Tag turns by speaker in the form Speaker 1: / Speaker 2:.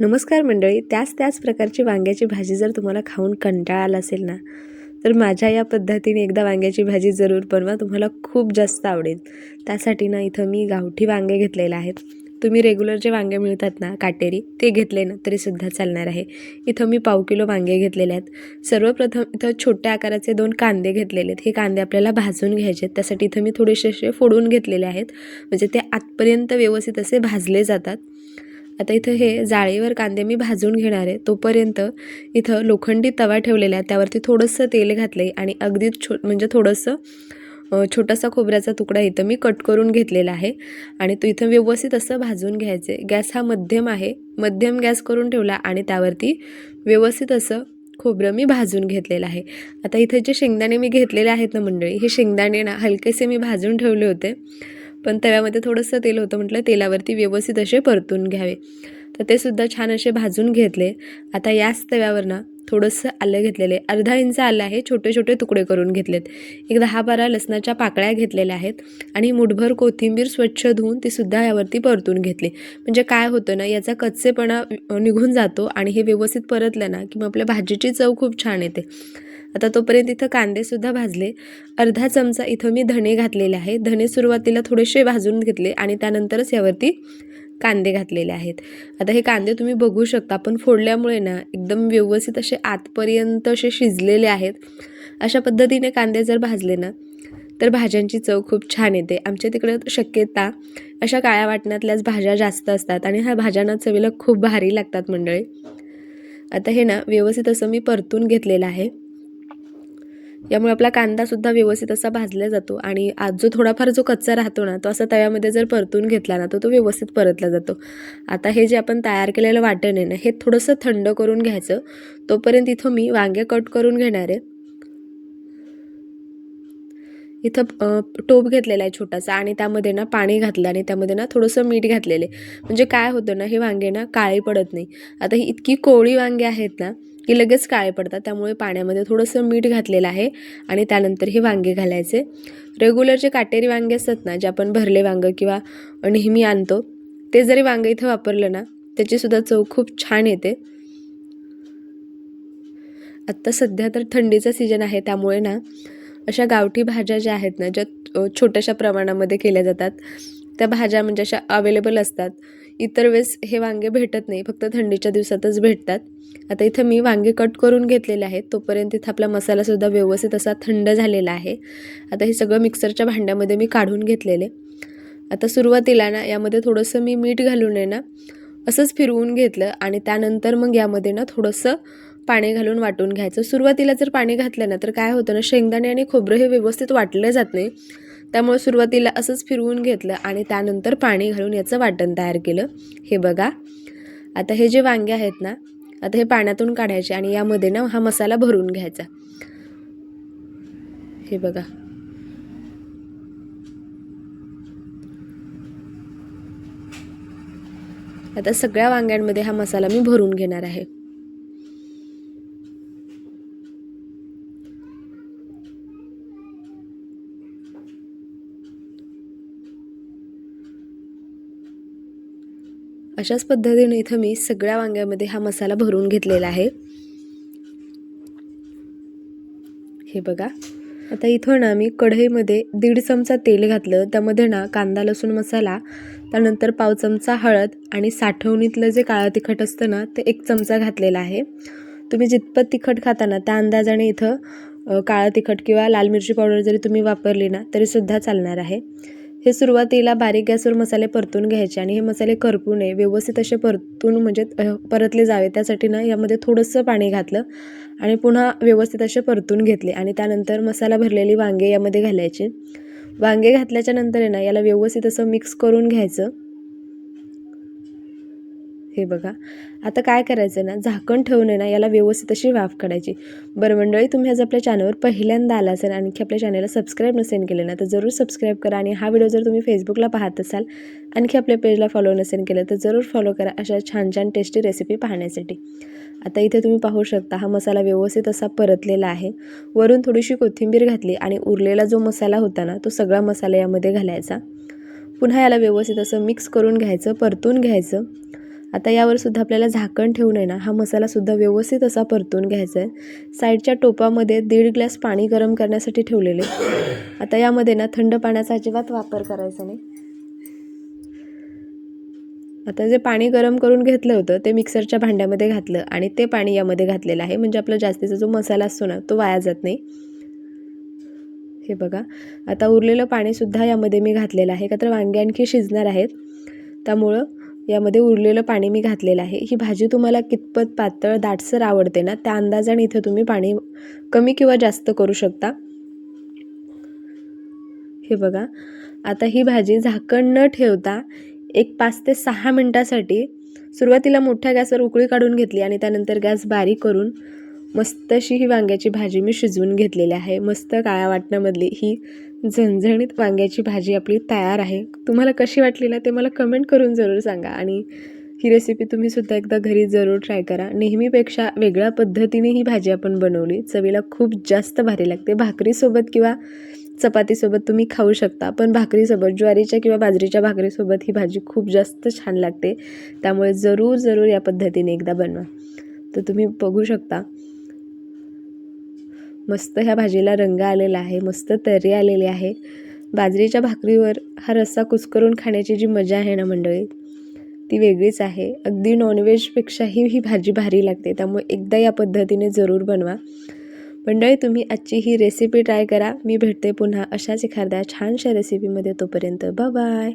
Speaker 1: नमस्कार मंडळी त्याच त्याच प्रकारची वांग्याची भाजी जर तुम्हाला खाऊन कंटाळा आला असेल ना तर माझ्या या पद्धतीने एकदा वांग्याची भाजी जरूर बनवा तुम्हाला खूप जास्त आवडेल. त्यासाठी ना इथं मी गावठी वांगे घेतलेले आहेत. तुम्ही रेग्युलर जे वांगे मिळतात ना काटेरी ते घेतले ना तरीसुद्धा चालणार आहे. इथं मी पाव किलो वांगे घेतलेले आहेत. सर्वप्रथम इथं छोट्या आकाराचे दोन कांदे घेतलेले आहेत. हे कांदे आपल्याला भाजून घ्यायचे आहेत. त्यासाठी इथं मी थोडेसे असे फोडून घेतलेले आहेत. म्हणजे ते आतपर्यंत व्यवस्थित असे भाजले जातात. आता इथं हे जाळीवर कांदे मी भाजून घेणार आहे. तोपर्यंत इथं लोखंडी तवा ठेवलेला आहे त्यावरती थोडंसं तेल घातलं आहे आणि अगदी छो म्हणजे थोडंसं छोटासा खोबऱ्याचा तुकडा इथं मी कट करून घेतलेला आहे. आणि तो इथं व्यवस्थित असं भाजून घ्यायचं गॅस हा मध्यम आहे. मध्यम गॅस करून ठेवला आणि त्यावरती व्यवस्थित असं खोबरं मी भाजून घेतलेलं आहे. आता इथे जे शेंगदाणे मी घेतलेले आहेत ना मंडळी हे शेंगदाणे ना हलकेसे मी भाजून ठेवले होते. पण तव्यामध्ये थोडंसं तेल होतं म्हटलं तेलावरती व्यवस्थित असे परतून घ्यावे. तर ते सुद्धा छान असे भाजून घेतले. आता याच तव्यावर ना थोडंसं आलं घेतलेलं. आहे अर्धा इंच आलं आहे छोटे छोटे तुकडे करून घेतलेत. एक दहा बारा लसणाच्या पाकळ्या घेतलेल्या आहेत आणि मुठभर कोथिंबीर स्वच्छ धुवून ती सुद्धा यावरती परतून घेतली. म्हणजे काय होतं ना याचा कच्चेपणा निघून जातो आणि हे व्यवस्थित परतलं ना की मग आपल्या भाजीची चव खूप छान येते. आता तोपर्यंत इथं कांदेसुद्धा भाजले. अर्धा चमचा इथं मी धणे घातलेले आहे धणे सुरुवातीला थोडेसे भाजून घेतले आणि त्यानंतरच यावरती कांदे घातलेले आहेत. आता हे कांदे तुम्ही बघू शकता आपण फोडल्यामुळे ना एकदम व्यवस्थित असे आतपर्यंत असे शिजलेले आहेत. अशा पद्धतीने कांदे जर भाजले ना तर भाज्यांची चव खूप छान येते. आमच्या तिकडे शक्यता अशा काळ्या वाटणातल्याच भाज्या जास्त असतात आणि ह्या भाज्यांना चवीला खूप भारी लागतात मंडळी. आता हे ना व्यवस्थित असं मी परतून घेतलेलं आहे. यामुळे आपला कांदासुद्धा व्यवस्थित असा भाजला जातो आणि आज जो थोडाफार जो कच्चा राहतो ना तो असा तव्यामध्ये जर परतून घेतला ना तर तो व्यवस्थित परतला जातो. आता हे जे आपण तयार केलेलं वाटण आहे ना हे थोडंसं थंड करून घ्यायचं. तोपर्यंत इथं मी वांगे कट करून घेणार आहे. इथं टोप घेतलेला आहे छोटासा आणि त्यामध्ये ना पाणी घातलं आणि त्यामध्ये ना थोडंसं मीठ घातलेलं आहे. म्हणजे काय होतं ना हे वांगे ना काळे पडत नाही. आता ही इतकी कोळी वांगे आहेत ना की लगेच काळे पडतात. त्यामुळे पाण्यामध्ये थोडंसं मीठ घातलेलं आहे आणि त्यानंतर हे वांगे घालायचे. रेग्युलर जे काटेरी वांगे असतात ना जे आपण भरले वांगं किंवा नेहमी आणतो ते जरी वांगं इथं वापरलं ना त्याचीसुद्धा चव खूप छान येते. आत्ता सध्या तर थंडीचा सीजन आहे त्यामुळे ना अशा गावठी भाज्या ज्या आहेत ना ज्या छोट्याशा प्रमाणामध्ये केल्या जातात त्या भाज्या म्हणजे अशा अवेलेबल असतात. इतर वेळेस हे वांगे भेटत नाही फक्त थंडीच्या दिवसातच भेटतात. आता इथं मी वांगे कट करून घेतलेले आहेत तोपर्यंत इथं आपला मसालासुद्धा व्यवस्थित असा थंड झालेला आहे. आता हे सगळं मिक्सरच्या भांड्यामध्ये मी काढून घेतलेले. आता सुरुवातीला ना यामध्ये थोडंसं मी मीठ घालून आहे ना असंच फिरवून घेतलं आणि त्यानंतर मग यामध्ये ना थोडंसं पाणी घालून वाटून घ्यायचं. सुरुवातीला जर पाणी घातलं ना तर काय होतं ना शेंगदाणे आणि खोबरं हे व्यवस्थित वाटलं जात नाही. त्यामुळे सुरुवातीला असंच फिरवून घेतलं आणि त्यानंतर पाणी घालून याचं वाटण तयार केलं. हे बघा. आता हे जे वांगे आहेत ना आता हे पाण्यातून काढायचे आणि यामध्ये ना हा मसाला भरून घ्यायचा. हे बघा. आता सगळ्या वांग्यांमध्ये हा मसाला मी भरून घेणार आहे. अशाच पद्धतीने इथं मी सगळ्या वांग्यामध्ये हा मसाला भरून घेतलेला आहे. हे बघा. आता इथं ना मी कढईमध्ये दीड चमचा तेल घातलं. त्यामध्ये ना कांदा लसूण मसाला त्यानंतर पाव चमचा हळद आणि साठवणीतलं जे काळं तिखट असतं ना ते एक चमचा घातलेला आहे. तुम्ही जितपत तिखट खाता ना त्या अंदाजाने इथं काळं तिखट किंवा लाल मिरची पावडर जरी तुम्ही वापरली ना तरीसुद्धा चालणार आहे. हे सुरुवातीला बारीक गॅसवर मसाले परतून घ्यायचे आणि हे मसाले करपू नये व्यवस्थित असे परतून म्हणजे परतले जावे. त्यासाठी ना यामध्ये थोडंसं पाणी घातलं आणि पुन्हा व्यवस्थित असे परतून घेतले आणि त्यानंतर मसाला भरलेली वांगे यामध्ये घालायचे. वांगे घातल्याच्या नंतर आहे ना याला व्यवस्थित असं मिक्स करून घ्यायचं. हे बघा. आता काय करायचं ना झाकण ठेवून आहे ना याला व्यवस्थित अशी वाफ काढायची. बरं मंडळी तुम्ही आज आपल्या चॅनलवर पहिल्यांदा आला असेल आणखी आपल्या चॅनलला सबस्क्राईब नसेल केलं ना तर जरूर सबस्क्राईब करा आणि हा व्हिडिओ जर तुम्ही फेसबुकला पाहत असाल आणखी आपल्या पेजला फॉलो नसेल केलं तर जरूर फॉलो करा अशा छान छान टेस्टी रेसिपी पाहण्यासाठी. आता इथे तुम्ही पाहू शकता हा मसाला व्यवस्थित असा परतलेला आहे. वरून थोडीशी कोथिंबीर घातली आणि उरलेला जो मसाला होता ना तो सगळा मसाला यामध्ये घालायचा. पुन्हा याला व्यवस्थित असं मिक्स करून घ्यायचं परतून घ्यायचं. आता यावर सुद्धा आपल्याला झाकण ठेवून आहे ना हा मसालासुद्धा व्यवस्थित असा परतून घ्यायचा आहे. साईडच्या टोपामध्ये दीड ग्लास पाणी गरम करण्यासाठी ठेवलेले. आता यामध्ये ना थंड पाण्याचा अजिबात वापर करायचा नाही. आता जे पाणी गरम करून घेतलं होतं ते मिक्सरच्या भांड्यामध्ये घातलं आणि ते पाणी यामध्ये घातलेलं आहे. म्हणजे आपला जास्तीचा जो मसाला असतो ना तो वाया जात नाही. हे बघा आता उरलेलं पाणीसुद्धा यामध्ये मी घातलेलं आहे. का तर वांगे आणखी शिजणार आहेत. त्यामुळं यामध्ये उरलेलं पाणी मी घातलेलं आहे. ही भाजी तुम्हाला कितपत पातळ दाटसर आवडते ना त्या अंदाजाने इथं तुम्ही पाणी कमी किंवा जास्त करू शकता. हे बघा. आता ही भाजी झाकण न ठेवता एक पाच ते सहा मिनटासाठी सुरुवातीला मोठ्या गॅसवर उकळी काढून घेतली आणि त्यानंतर गॅस बारीक करून मस्त अशी ही वांग्याची भाजी मी शिजवून घेतलेली आहे. मस्त काळ्या वाटणामधली ही झणझणीत वांग्याची भाजी आपली तयार आहे. तुम्हाला कशी वाटली ना ते मला कमेंट करून जरूर सांगा. आणि ही रेसिपी तुम्हीसुद्धा एकदा घरी जरूर ट्राय करा. नेहमीपेक्षा वेगळ्या पद्धतीने ही भाजी आपण बनवली. चवीला खूप जास्त भारी लागते. भाकरीसोबत किंवा चपातीसोबत तुम्ही खाऊ शकता. पण भाकरीसोबत ज्वारीच्या किंवा बाजरीच्या भाकरीसोबत ही भाजी खूप जास्त छान लागते. त्यामुळे जरूर जरूर या पद्धतीने एकदा बनवा. तर तुम्ही बघू शकता. मस्त ह्या भाजीला रंग आलेला आहे मस्त तर्री आलेली आहे. बाजरीच्या भाकरीवर हा रस्सा कुस्करून खाण्याची जी मजा आहे ना मंडळी ती वेगळीच आहे. अगदी नॉनव्हेजपेक्षाही ही भाजी भारी लागते त्यामुळे एकदा या पद्धतीने जरूर बनवा. मंडळी तुम्ही आजची ही रेसिपी ट्राय करा. मी भेटते पुन्हा अशाच एखाद्या छानशा रेसिपीमध्ये तोपर्यंत. बाय